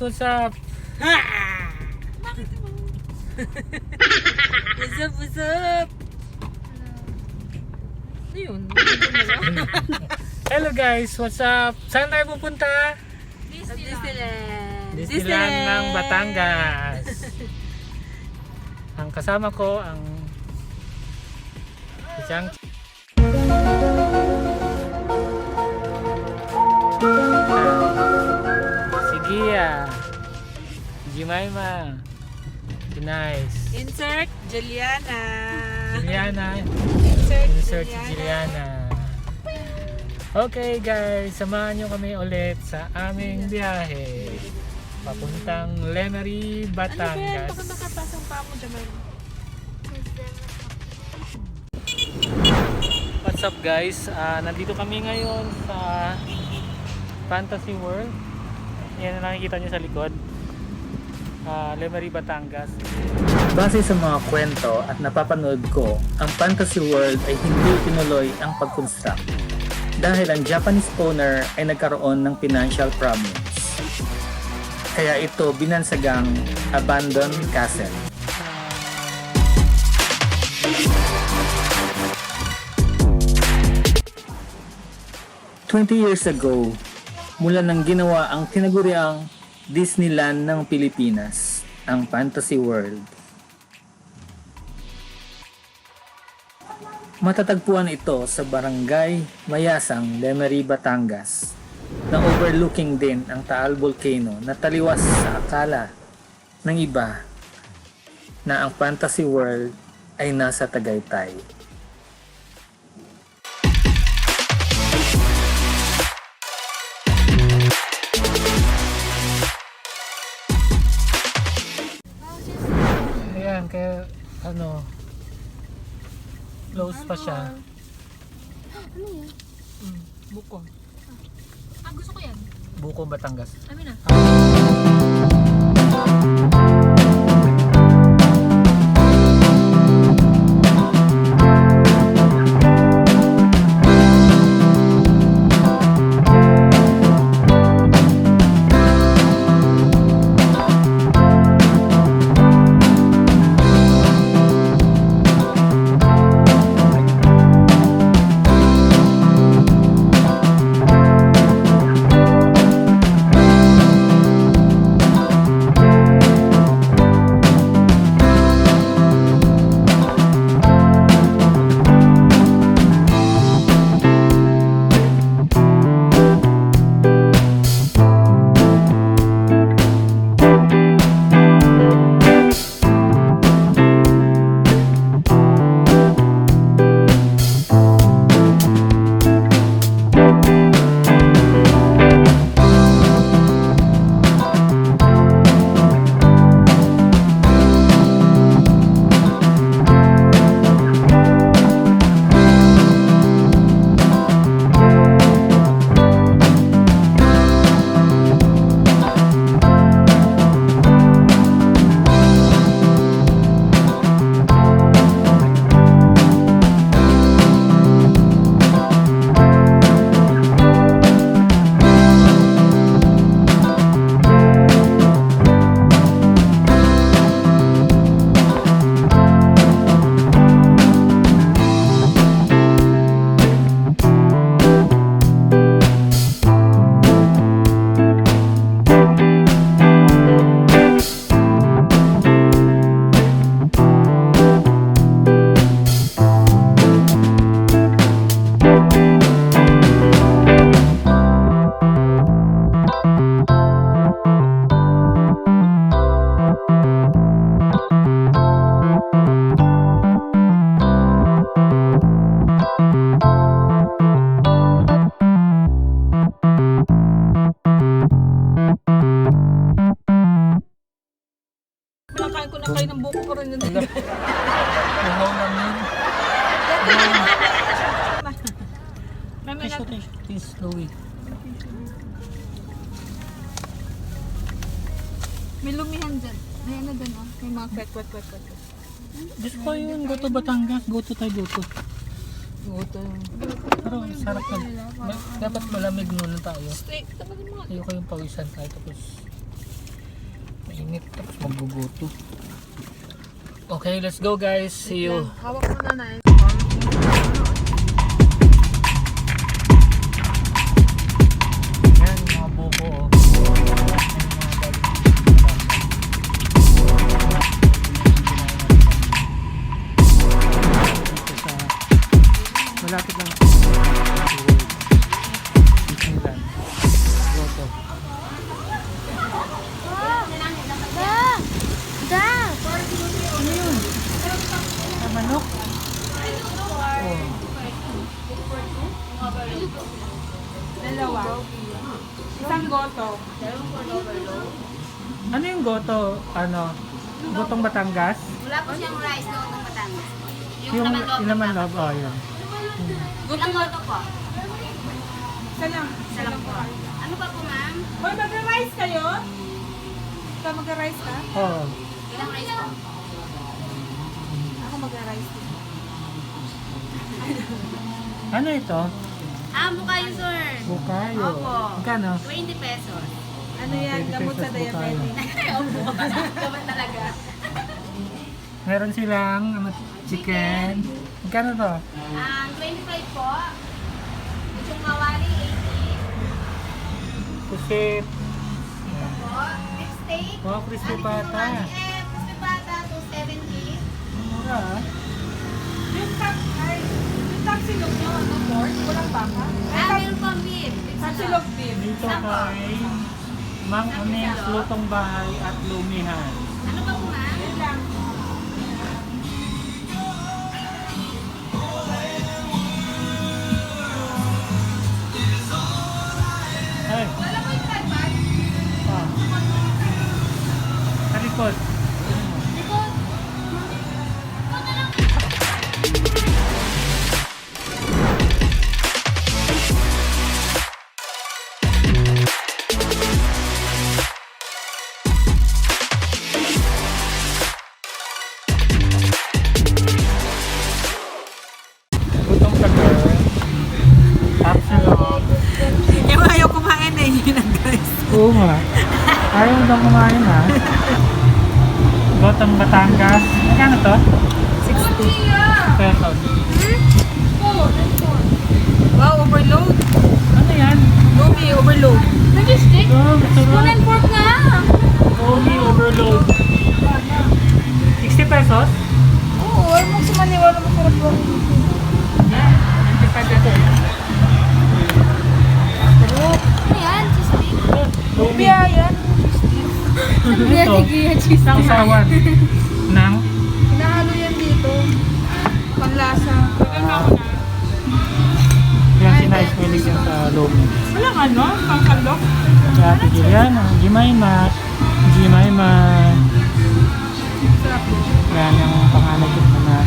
guys, what's up? Bakit mo? What's up, what's up? Ano yun? Hello guys, what's up? Saan tayo pupunta? Disneyland. Disneyland ng Batangas. ang kasama ko ang si Jimaima si Nice Insert Juliana. Juliana Insert, Insert si Juliana. Okay guys, samahan nyo kami ulit sa aming biyahe. Papuntang Lemery, Ano ba yan? Batangas. Baka makapasang pa mo, Jamal. What's up guys? Ah, nandito kami ngayon sa Fantasy World. Yan ang nakikita nyo sa likod. Ah, Lemery, Batangas. Base sa mga kwento at napapanood ko, ang Fantasy World ay hindi tinuloy ang pag-construct dahil ang Japanese owner ay nagkaroon ng financial problems. Kaya ito binansagang abandoned castle. Twenty years ago, mula nang ginawa ang tinaguriang Disneyland ng Pilipinas, ang Fantasy World. Matatagpuan ito sa barangay Mayasang, Lemery, Batangas na overlooking din ang Taal Volcano na taliwas sa akala ng iba na ang Fantasy World ay nasa Tagaytay. Kaya ano, close pa siya. Ano yan? Mm, buko. Ah, gusto ko yan. Buko, Batangas. Amin na. Kinakain pawisan tayo tapos mainit tapos magbubuto. Okay let's go guys. See you. Hawak mo na na Goto. Ano yung goto? Ano? Gotong Batangas? Wala po siyang rice doon ng Batangas. Yung, Yung laman loob. oh yun. Ilang goto po? Isa lang po. Ano pa po ma'am? Hoy, magra-rice kayo? Ikaw magra-rice ka? Oo. Ilang rice po? Ako magra-rice din. Ano ito? Ah, mukha yun sir. Bukayo. Opo. Magkano? 20 pesos. Ano yan? 20 Gamot sa pesos po tayo. diabetes. Opo. Gabat talaga. Meron silang ano, chicken. Magkano to? Ang 25 po. Yung kawali, 80 Pusit. po. Beef steak. Wow, crispy Ano pata. yung kawali? Eh, crispy pata, 270. Mura ah. Yung tax, ay, taxilog nyo, ano, pork? Walang baka? Ah, meron ang beef. Taxilog beef. Dito kay Mang Anes Lutong Bahay at Lumihan. Ano pa po Oo nga. Ayaw daw kumain ha. Gotong Batangas. Magkano to? 60 pesos. Wow, overload. Ano yan? Lumi, overload. Nag-stick? Oh, masarap. and pork nga. Omi overload. 60 pesos? Oo, ay mo sa maniwala mo sarap lang. Yan. 95 pesos. Ano yan? Cheesesteak? Lumi. Lumpia yan. Ito. cheese. Sausawan. Nang? Hinahalo yan dito. Panlasa. Yan si Nice Willis yan sa Lumi. Walang ano, pangkalok. Si Ate Juliana. Jimayma. Jimayma. Sarap. Yan yung panganay ko na.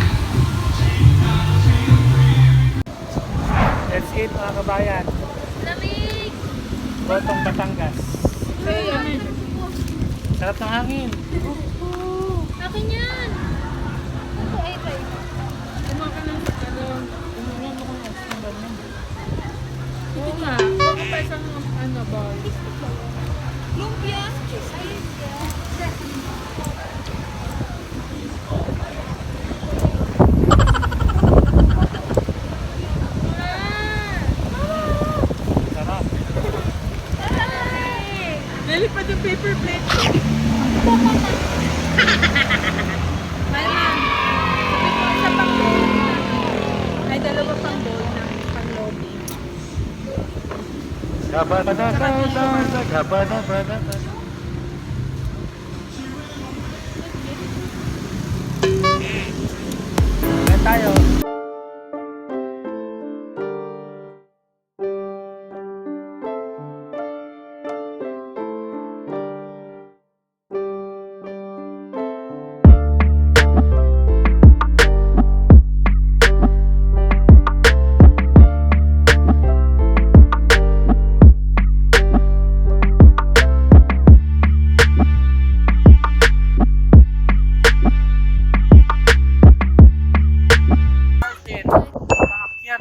Let's eat mga kabayan. Gotong Batangas. Sarap ng hangin. Akin yan. Ito, ay, ay. Kumain ka ng ano, umulan ako ng isang ganyan. Oo nga. Huwag ka pa isang ano, boy. Lumpia. Ay, ಧಪ ಧಪ ಧಪ ಧಪ ಧಪ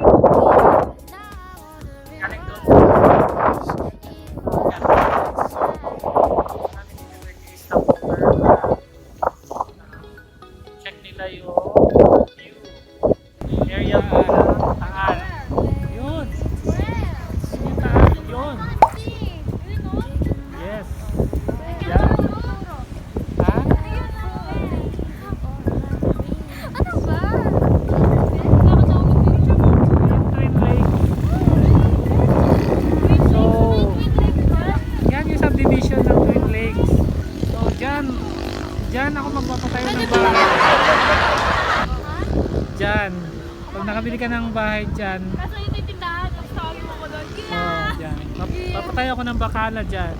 Hoşçakalın. So, dyan, dyan ako magpapatayo ng bahay. Dyan. Pag nakabili ka ng bahay dyan, Kaso yun yung tindahan, tapos tawagin mo ko doon. oh, dyan. Pap- Papatayo ako ng bakala dyan.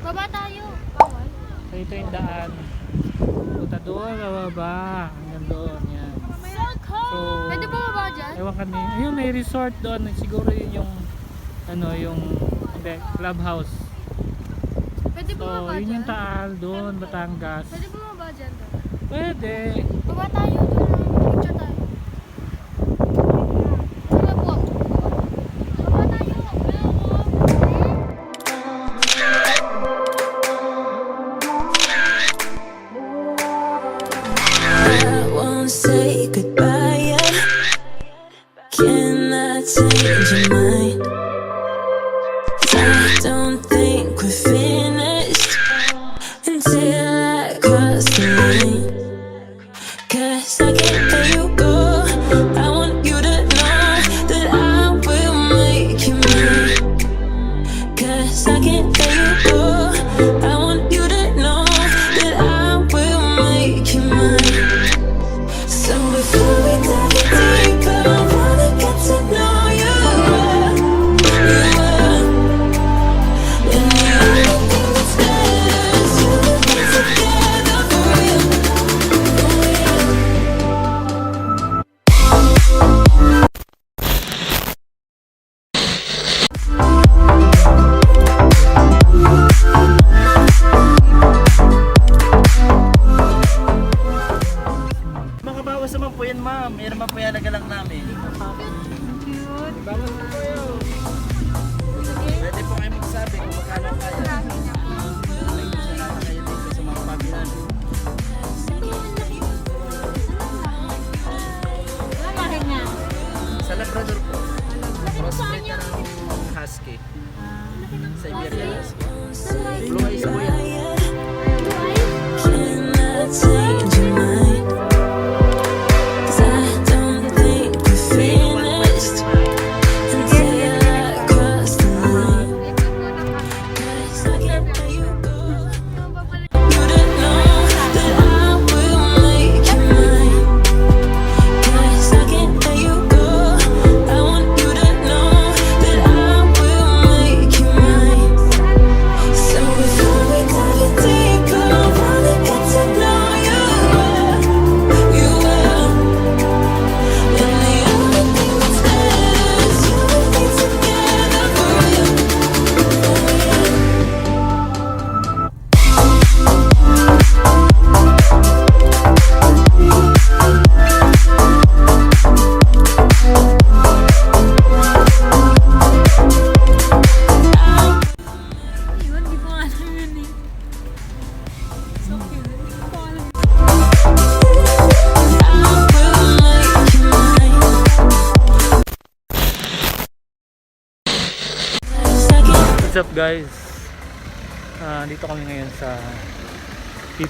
Baba tayo. Bawal. So, ito yung daan. Punta doon, bababa. Hanggang doon, yan. So. Pwede ba baba dyan? Ewan ka ni, ayun may resort doon. Siguro yun yung, ano, yung, hindi, clubhouse. Pwede So, baba yun dyan? yung Taal doon, Batangas. Pwede ba baba dyan? doon? Pwede. Baba tayo. suck it, baby. Po yan ma'am. Naman po halaga lang namin. Pwede po kayo magsabi kung magkano kaya. Sa Labrador po. Na ng Husky. Siberian Husky. Blue eyes po yan. I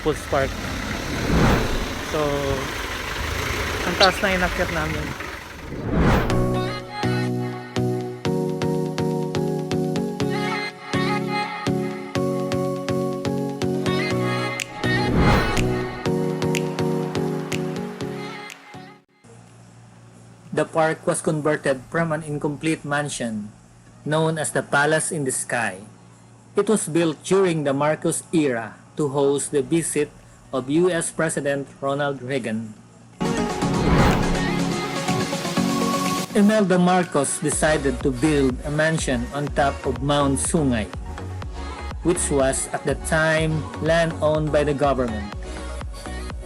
People's Park. So, ang taas na inakyat namin. The park was converted from an incomplete mansion known as the Palace in the Sky. It was built during the Marcos era to host the visit of US President Ronald Reagan. Imelda Marcos decided to build a mansion on top of Mount Sungay, which was at the time land owned by the government.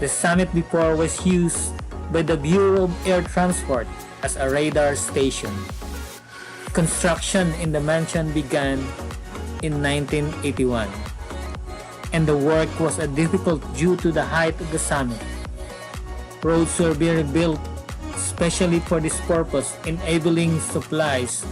The summit before was used by the Bureau of Air Transport as a radar station. Construction in the mansion began in 1981 and the work was difficult due to the height of the summit. Roads were being built specially for this purpose, enabling supplies.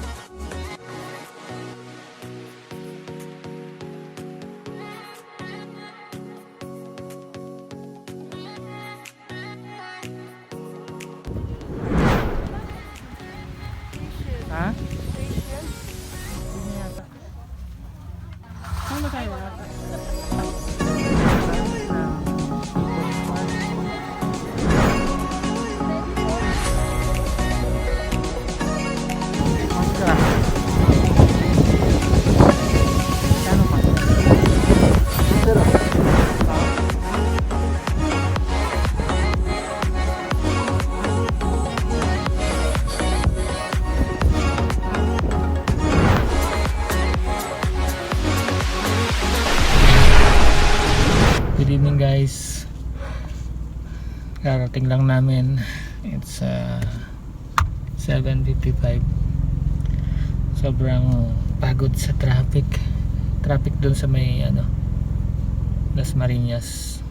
Good evening guys. Karating lang namin. It's uh, 7.55. Sobrang pagod sa traffic. Traffic dun sa may ano, Las Marinas.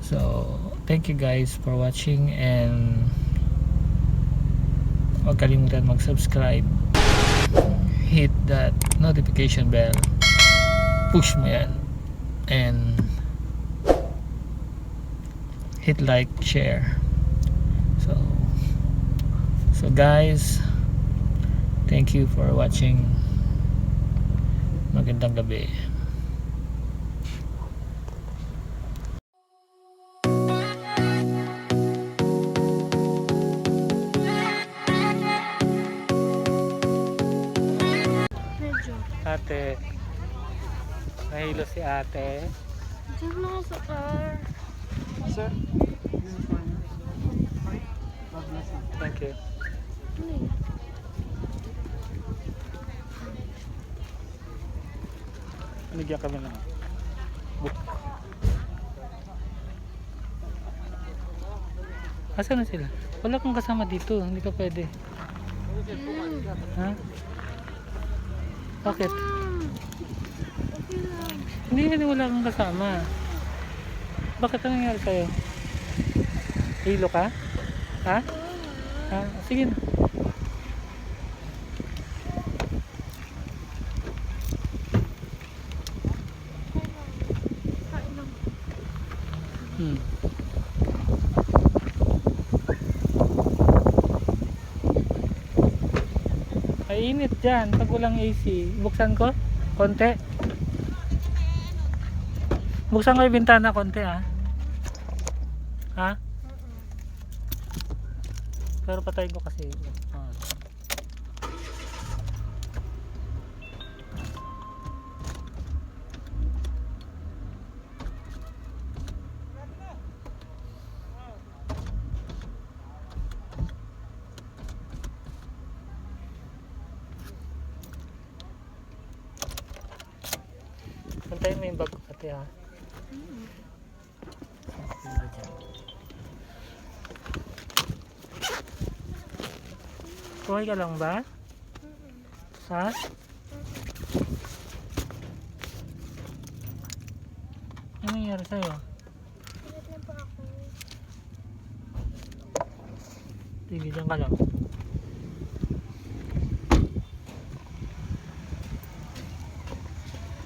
So, thank you guys for watching and huwag kalimutan mag-subscribe. Hit that notification bell. Push mo yan and hit like share. So so guys thank you for watching. Magandang gabi si ate Diyan lang sa car. thank you Ano eh? Binigyan kami ng book. Asan na sila? Wala kang kasama dito. Hindi ka pwede. Ha? Bakit? Hindi, hindi wala kang kasama. Bakit anong nangyari sa'yo? Hilo ka? Ha? Ha? Sige na. Hmm. Ay, init dyan. Pag walang AC. Buksan ko? Konti. Buksan ko yung bintana konti ha. Ha? Pero patayin ko kasi. Ah. Pantayin mo yung bag ko ate ha. Okay ka lang ba? Ha? Ano nangyari sa'yo? Dyan ka lang.